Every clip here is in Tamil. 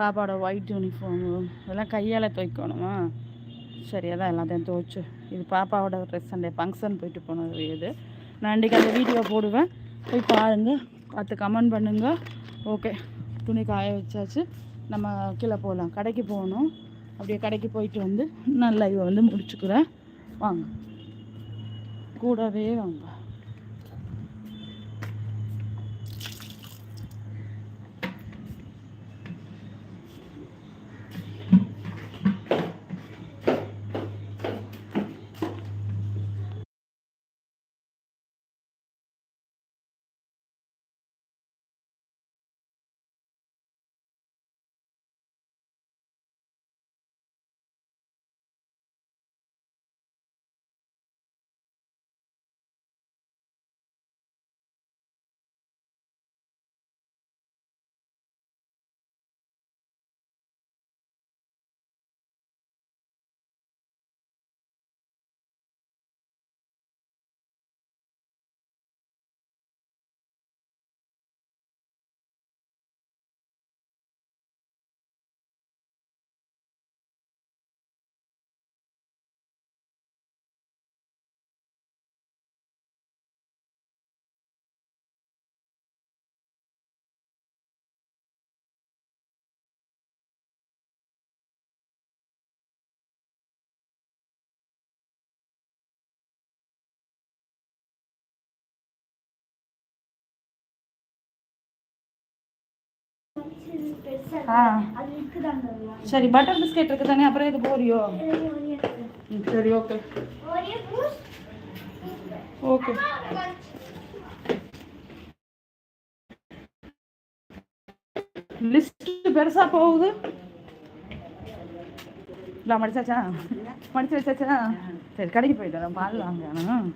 பாப்பாவோட ஒயிட் யூனிஃபார்மு இதெல்லாம் கையால் துவைக்கணுமா? சரி அதான் எல்லாத்தையும் துவைச்சு. இது பாப்பாவோட ட்ரெஸ் அண்டே ஃபங்க்ஷன் போயிட்டு போனது இது. நான் இன்றைக்கி அந்த வீடியோ போடுவேன். போய் பாருங்கள் பார்த்து கமெண்ட் பண்ணுங்கள் ஓகே துணி காய வச்சாச்சு. நம்ம கீழே போகலாம் கடைக்கு போகணும். அப்படியே கடைக்கு போயிட்டு வந்து நான் லைவை வந்து முடிச்சுக்கிறேன். வாங்க. கூடவே வாங்க. ஆ. சரி பட்டர் பிஸ்கெட் இருக்கு தானே அப்புறம் இது போறியோ ம், சரி ஓகே ஓகே லிஸ்ட் பெருசா போகுது. இல்லை மடிச்சாச்சா? மடிச்சு வச்சாச்சா? சரி கடைக்கு போயிட்டு பால் வாங்கணும்.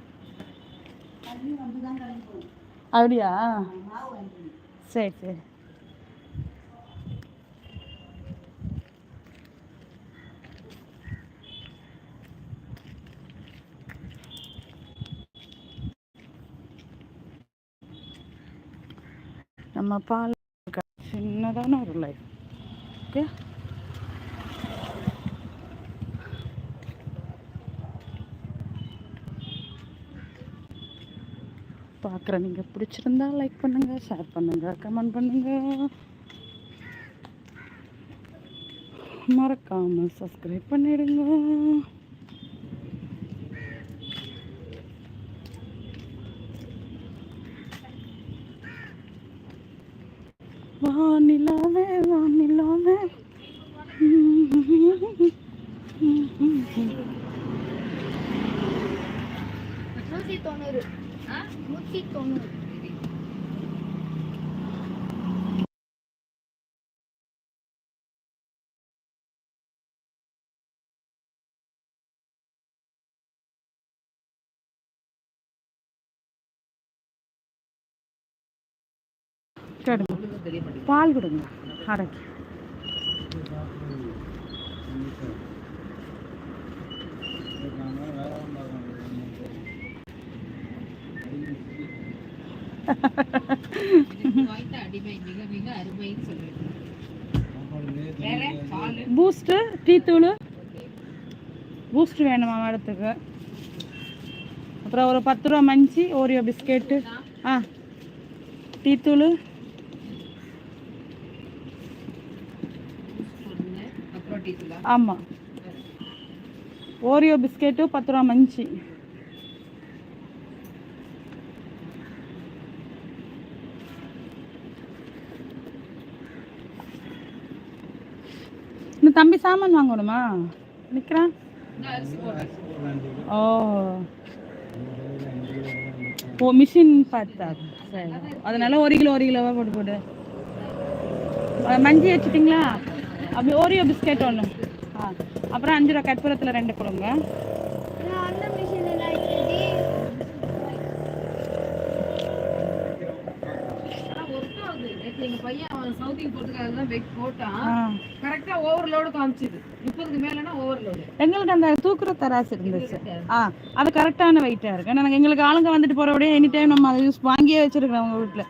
அப்படியா? சரி சரி. நம்ம பால் சின்னதான ஒரு லைஃப் ஓகே பார்க்குற நீங்கள் பிடிச்சிருந்தா லைக் பண்ணுங்க ஷேர் பண்ணுங்க கமெண்ட் பண்ணுங்க. மறக்காமல் சப்ஸ்கிரைப் பண்ணிடுங்க. வானிலாவே வானிலாவே நூற்றி தொண்ணூறு நூற்றி தொண்ணூறு அருமைன்னு பால் கொடுங்க. அடக்கி பூஸ்ட்டு டீ தூள். பூஸ்ட் வேணுமா மேடத்துக்கு? அப்புறம் ஒரு பத்து ரூபா மஞ்சி ஓரியோ பிஸ்கெட்டு ஆ. டீ தூள் ஒன்று அப்புறம் டீ தூளா ஆமாம் ஓரியோ பிஸ்கெட்டு பத்து ரூபா மஞ்சி இந்த தம்பி சாமான் வாங்கணுமா? நிற்கிறான் ஓ. ஓ மிஷின் பார்த்தா சரி. அதனால ஒரு கிலோ ஒரு கிலோவா போட்டு போடு. மஞ்சி வச்சுட்டிங்களா? அப்படி ஓரியோ பிஸ்கெட் ஒன்று ஆ அப்புறம் அஞ்சு ரூபா கற்பூரத்தில் ரெண்டு கொடுங்க. அந்த மிஷின் எல்லாம் இருக்குது ஆகுது நேற்று எங்க பையன் அவன் சவுதிக்கு போறதுக்கு அதெல்லாம் வெயிட் போட்டான் ஆ. கரெக்டா ஓவர்லோடு காமிச்சுது முப்பதுக்கு மேலனா ஓவர்லோடு எங்களுக்கு அந்த தூக்குற தராசு இருந்துச்சு. ஆ அது கரெக்டான வெயிட்டாக இருக்கு. நாங்கள் எங்களுக்கு ஆளுங்க வந்துட்டு போகிறபடியே எனி டைம் நம்ம அதை யூஸ் வாங்கியே வச்சிருக்கிறோம் அவங்க வீட்டில்.